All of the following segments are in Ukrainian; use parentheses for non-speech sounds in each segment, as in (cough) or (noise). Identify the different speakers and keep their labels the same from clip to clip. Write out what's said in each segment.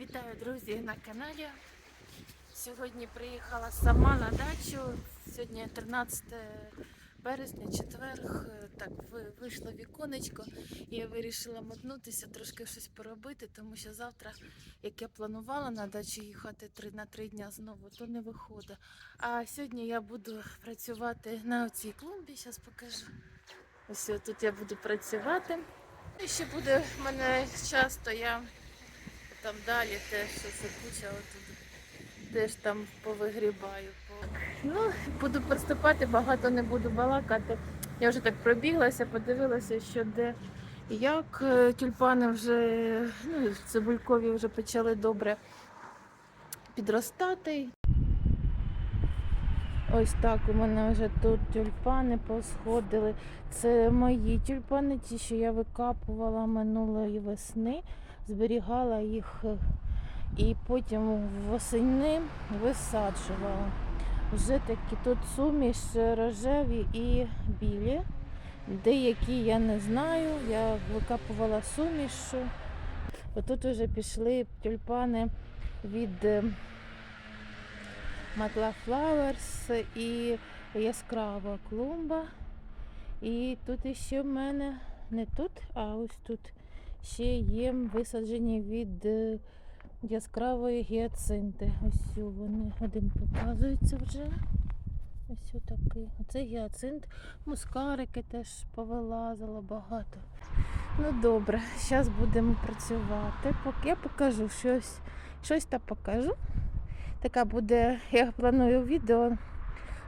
Speaker 1: Вітаю, друзі, на каналі. Сьогодні приїхала сама на дачу. Сьогодні 13 березня, четверг. Так вийшло віконечко і я вирішила мотнутися, трошки щось поробити, тому що завтра, як я планувала на дачу їхати три на три дня знову, то не виходить. А сьогодні я буду працювати на цій клумбі. Зараз покажу. Ось тут я буду працювати. І ще буде в мене часто я там далі теж щось куча отут. Теж там повигрібаю. Ну, буду приступати, багато не буду балакати. Я вже так пробіглася, подивилася, що де як Е, тюльпани вже, ну, цибулькові вже почали добре підростати. Ось так у мене вже тут тюльпани посходили. Це мої тюльпани, ті, що я викапувала минулої весни, зберігала їх е, і потім восени висаджувала. Вже такі тут суміш рожеві і білі. Деякі я не знаю, я викапувала сумішу. Отут вже пішли тюльпани від е, Matla Flowers і яскрава клумба. І тут іще в мене не тут, а ось тут ще є висаджені від е, яскравої гіацинти. Ось вони один показується вже. Ось отакий. Оце гіацинт. Мускарики теж повилазило багато. Ну добре, зараз будемо працювати. Пок- Я покажу щось, щось та покажу. Така буде, я планую відео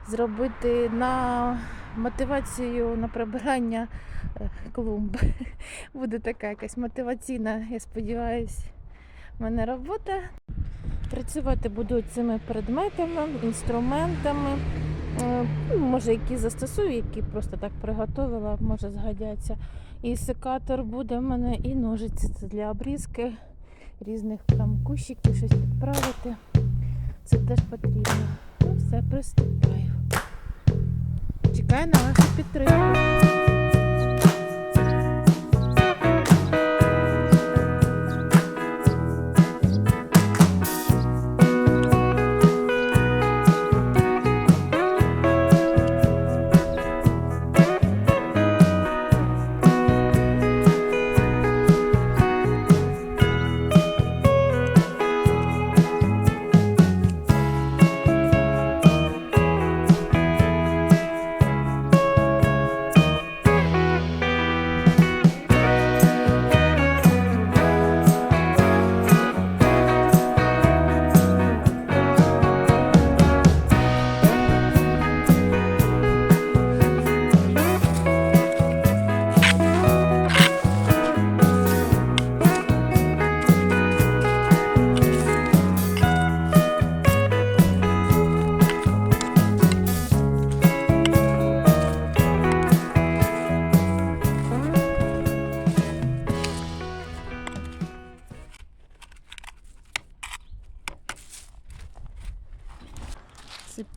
Speaker 1: зробити на мотивацію на прибирання е, клумб. (laughs) Буде така якась мотиваційна, я сподіваюся, в мене робота. Працювати буду цими предметами, інструментами. Е, ну, Може, які застосую, які просто так приготувала, може згодяться. І секатор буде в мене, і ножиці для обрізки різних там кущиків, щось підправити. Це теж потрібно. Ну все, приступаю. Чекаю на вашу підтримку.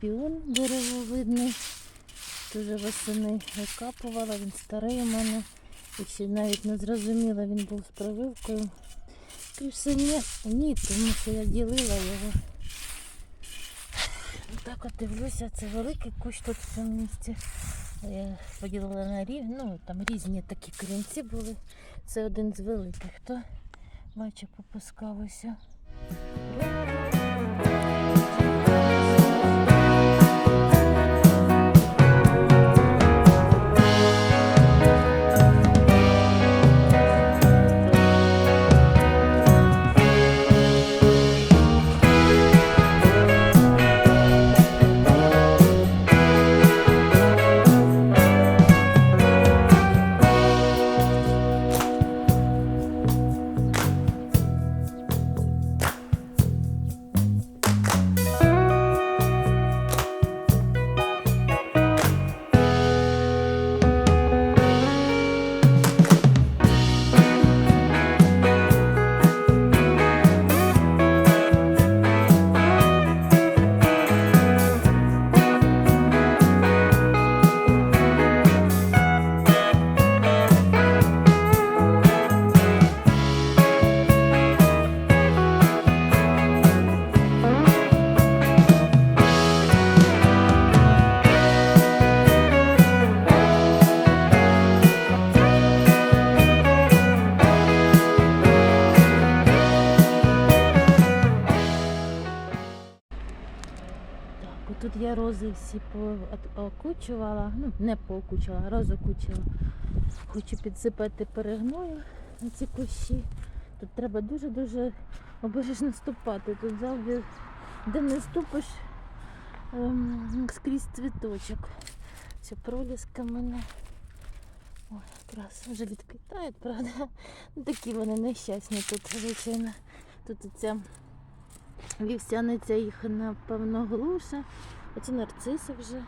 Speaker 1: Піон деревовидний. Дуже восени викапувала, він старий у мене. І ще навіть не зрозуміла, він був з прививкою. Все ні, ні, тому що я ділила його. Так от дивлюся, це великий кущ тут в цьому місці. Я поділила на рівні, ну там різні такі корінці були. Це один з великих, хто бачу, попускав рози всі по- окучувала, ну не поокучувала, розокучила. Хочу підсипати перегною на ці кущі. Тут треба дуже-дуже обережно ступати. Тут завжди, де не ступиш, ем, скрізь цвіточок. Ця проліска мене. Ой, якраз вже відквітають, правда? Ну, такі вони нещасні тут, звичайно. Тут ця вівсяниця їх напевно глуша. Оці нарциси вже.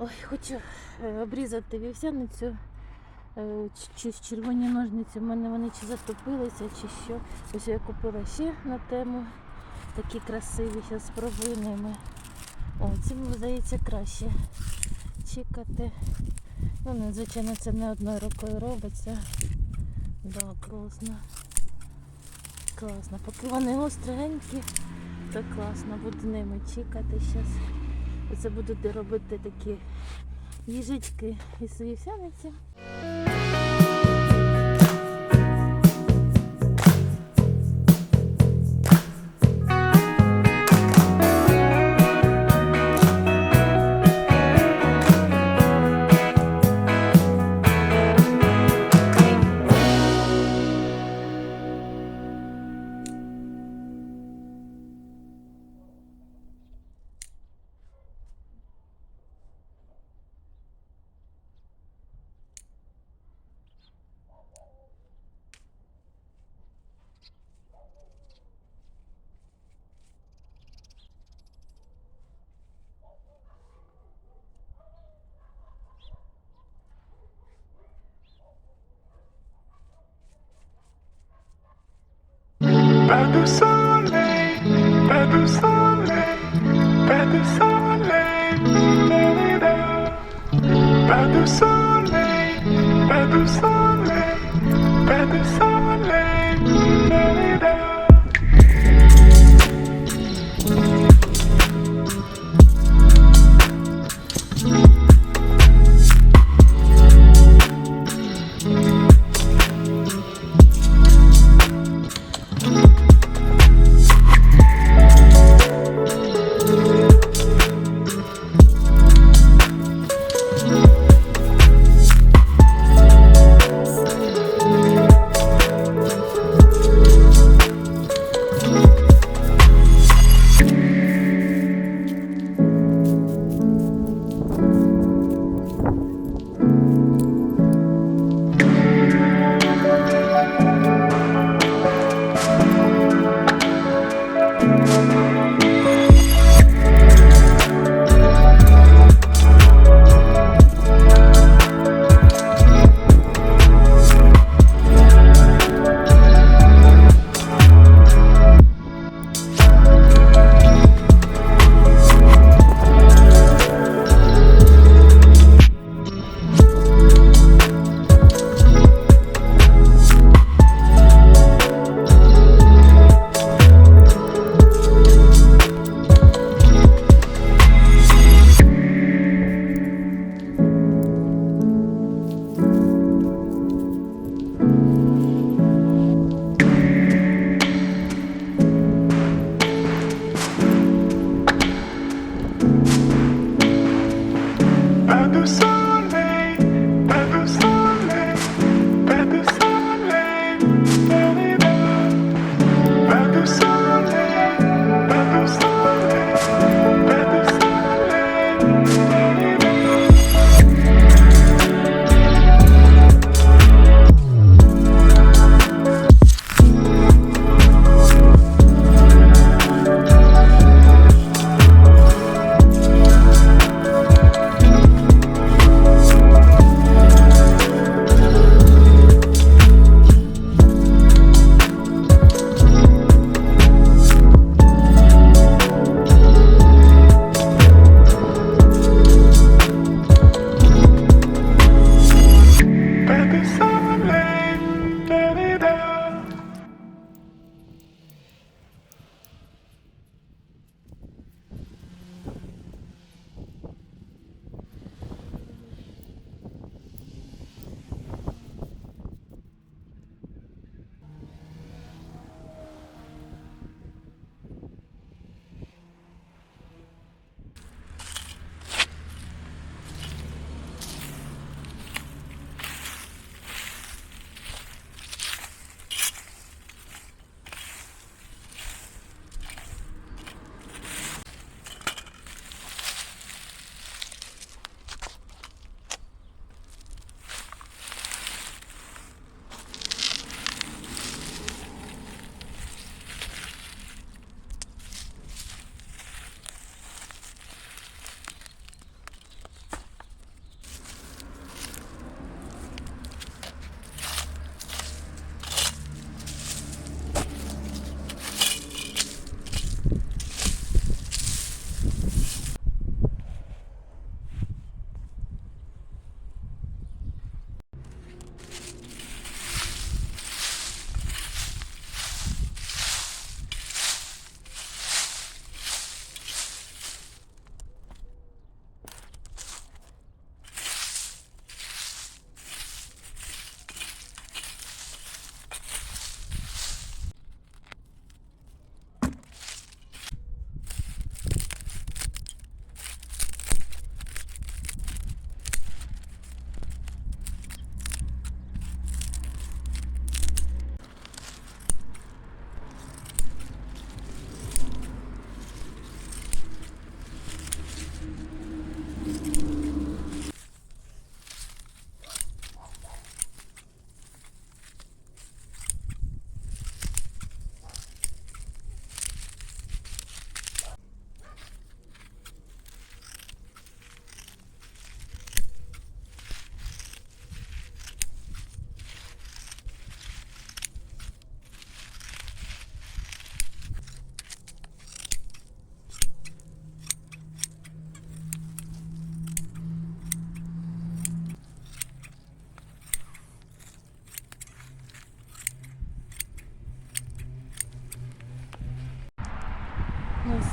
Speaker 1: Ой, хочу е, обрізати вівсяницю. Е, Чи з червоні ножниці, в мене вони чи затопилися, чи що. Ось я купила ще на тему. Такі красиві, зараз спробую ними. О, ці, мені здається, краще чекати. Ну, не, звичайно, це не одною рукою робиться. Да, класно. Класно. Поки вони остренькі, то класно. Буду ними чекати зараз. Оце буду робити такі їжички із вівсяниці.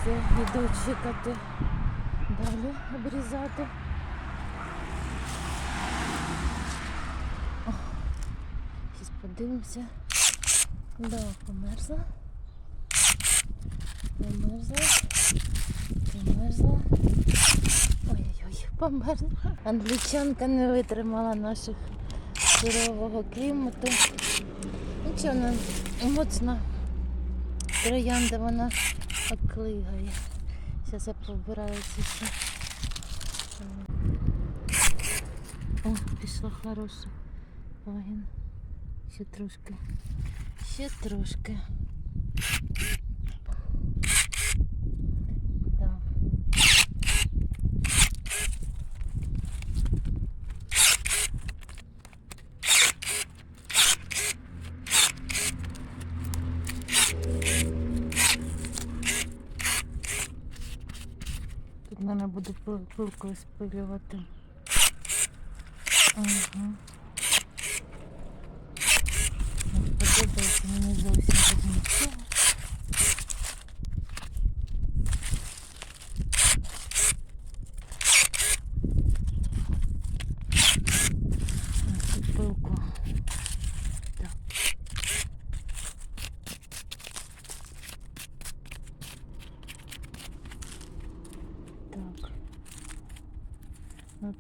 Speaker 1: Все, йду чекати. Далі обрізати. Зараз подивимося. Да, померзла. Померзла. Померзла. Ой-ой-ой, померзла. Англічанка не витримала наших сурового клімату. Нічого, вона моцна троянда, вона оклигає. Зараз я побираюся ще. О, пішла хороша. Ще трошки. Ще трошки. мене буду пил- пилкою спилювати. Ага. Не подобається мені зовсім тут нічого.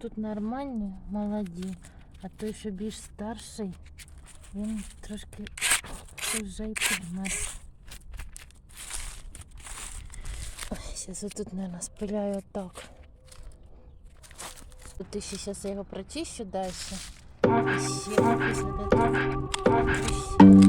Speaker 1: тут нормальні, молоді, а той, що більш старший, він трошки вже й підмер. Зараз отут, мабуть, спиляю так. Тут ще зараз я його прочищу далі. І ще після того.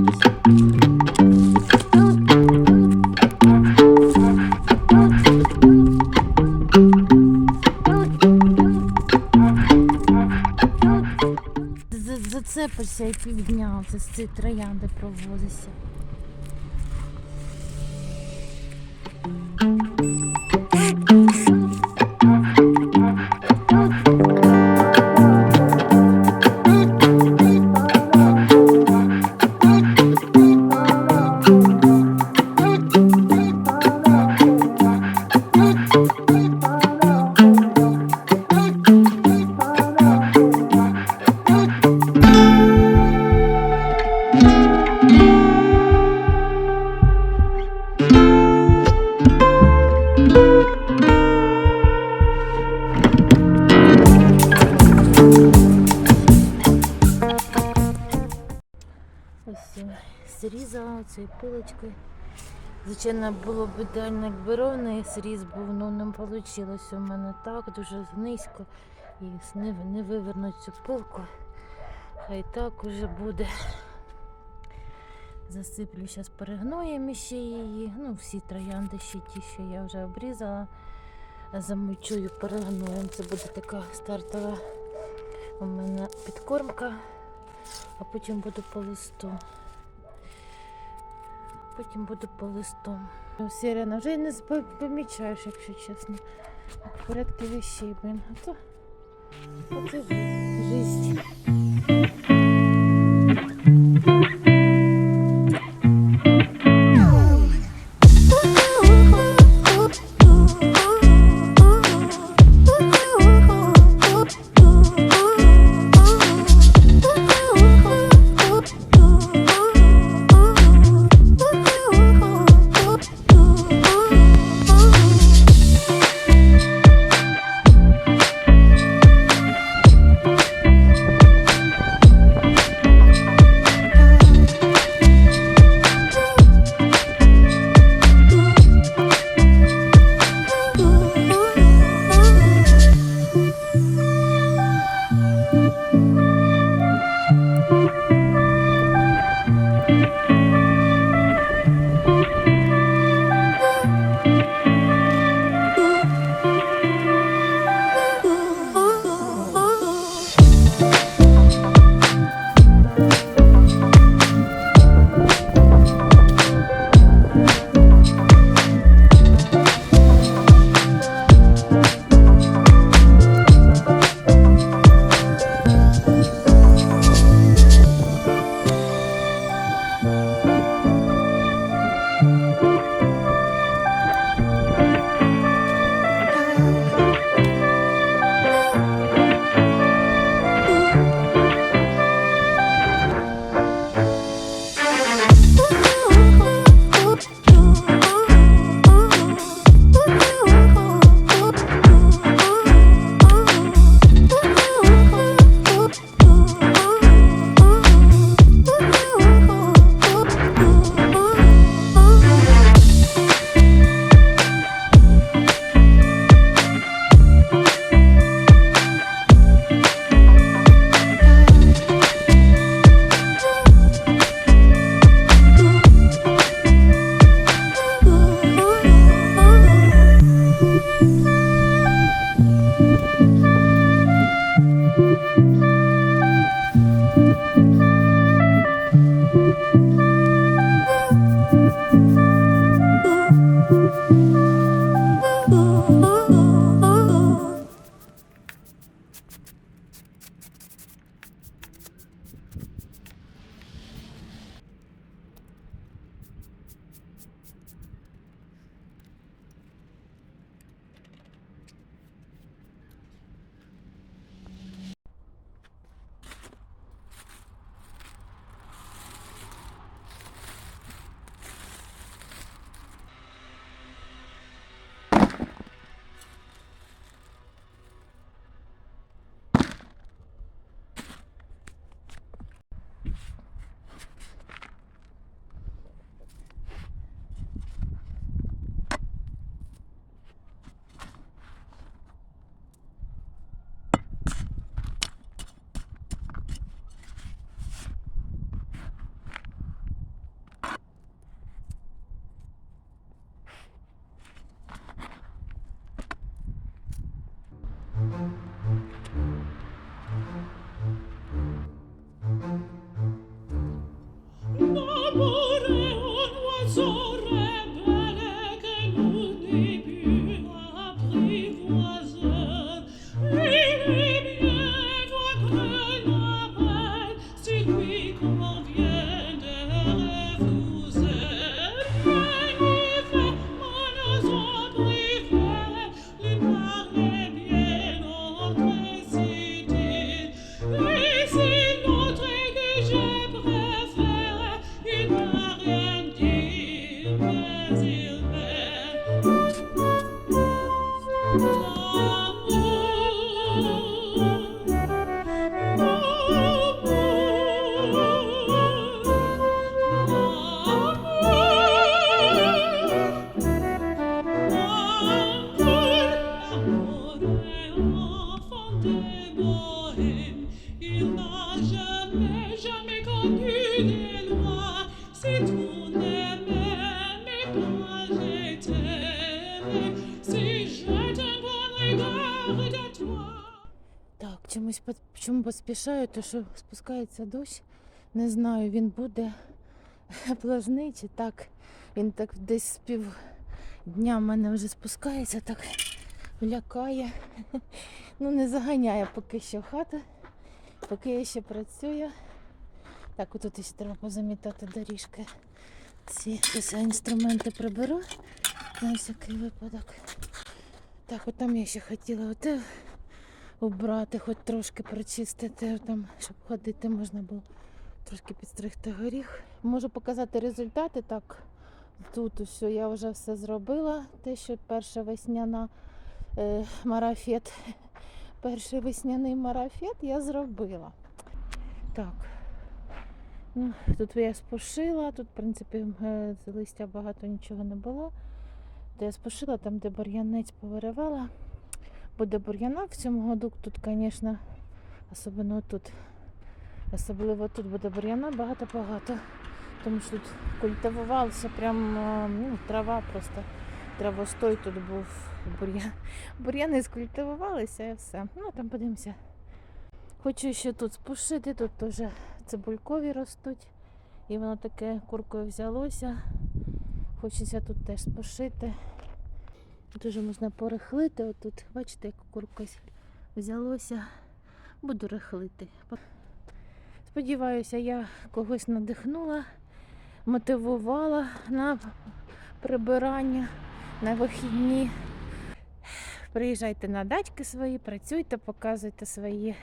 Speaker 1: І півдня це з цієї троянди провозишся. Зрізала цією пилочкою. Звичайно, було б ідеально, якби ровний сріз був, але не вийшло у мене так, дуже низько. І не, не вивернуть цю пилку. Хай так уже буде. Засиплю зараз перегноєм ще її. Ну, всі троянди ще ті, що я вже обрізала. Замульчую перегноєм. Це буде така стартова у мене підкормка а потім буду по листу. Потім буду по листу. Сірена, вже не помічаєш, якщо чесно. В вещей, блин. А то а то
Speaker 2: serait
Speaker 1: чому поспішаю, то що спускається дощ. Не знаю, він буде (laughs) плажний чи так. Він так десь з пів дня в мене вже спускається, так лякає. (laughs) Ну, не заганяє поки що хата, поки я ще працюю. Так, отут ще треба позамітати доріжки. Ці інструменти приберу на всякий випадок. Так, от там я ще хотіла оте убрати, хоч трошки прочистити, там, щоб ходити можна було трошки підстригти горіх. Можу показати результати. Так, тут усе я вже все зробила. Те, що перша весняна е, марафет. (laughs) Перший весняний марафет я зробила. Так. Ну, тут я спошила, тут, в принципі, е, листя багато нічого не було. Де я спошила, там, де бур'янець повиривала буде бур'яна в цьому году. Тут, звісно, особливо тут, особливо тут буде бур'яна багато-багато. Тому що тут культивувалася прям ну, трава просто. Травостой тут був бур'ян. Бур'яни скультивувалися і все. Ну там подивимося. Хочу ще тут спушити, тут теж цибулькові ростуть. І воно таке куркою взялося. Хочеться тут теж спушити. Дуже можна порихлити. Отут, бачите, як куркось взялося. Буду рихлити. Сподіваюся, я когось надихнула, мотивувала на прибирання на вихідні. Приїжджайте на дачки свої, працюйте, показуйте свої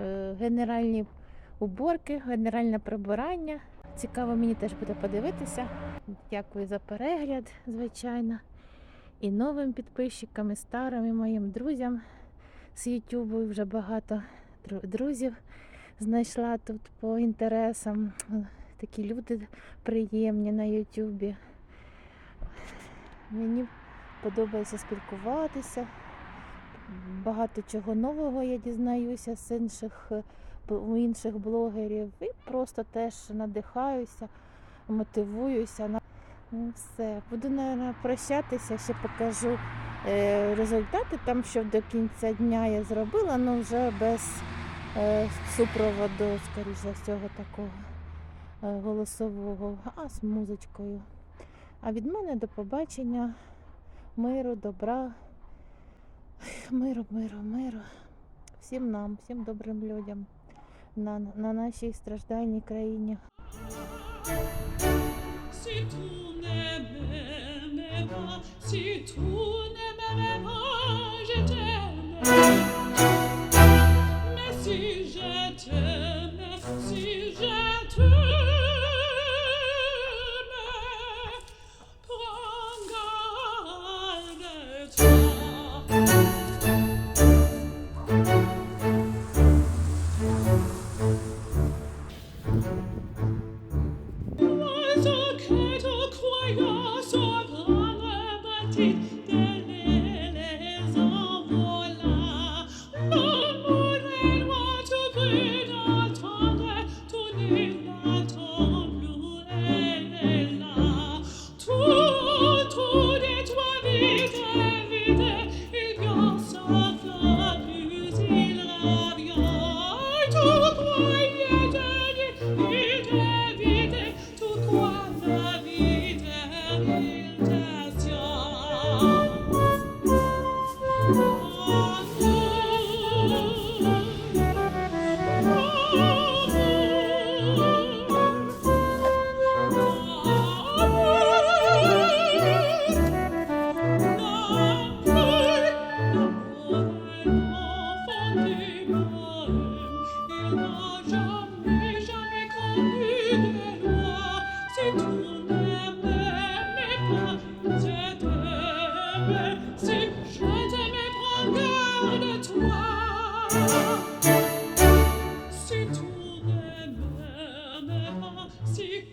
Speaker 1: е, генеральні уборки, генеральне прибирання. Цікаво мені теж буде подивитися. Дякую за перегляд, звичайно. І новим підписчикам, і старим, і моїм друзям з Ютубу. Вже багато друзів знайшла тут по інтересам. Такі люди приємні на Ютубі. Мені подобається спілкуватися. Багато чого нового я дізнаюся з інших, у інших блогерів. І просто теж надихаюся, мотивуюся. Ну, все. Буду, наверное, прощатися, ще покажу е, результати. Там, що до кінця дня я зробила, але вже без е, супроводу, скоріш за всього, такого е, голосового, а з музичкою. А від мене до побачення, миру, добра, миру, миру, миру. Всім нам, всім добрим людям на, на нашій страждальній країні.
Speaker 2: Si tout n'aimait sie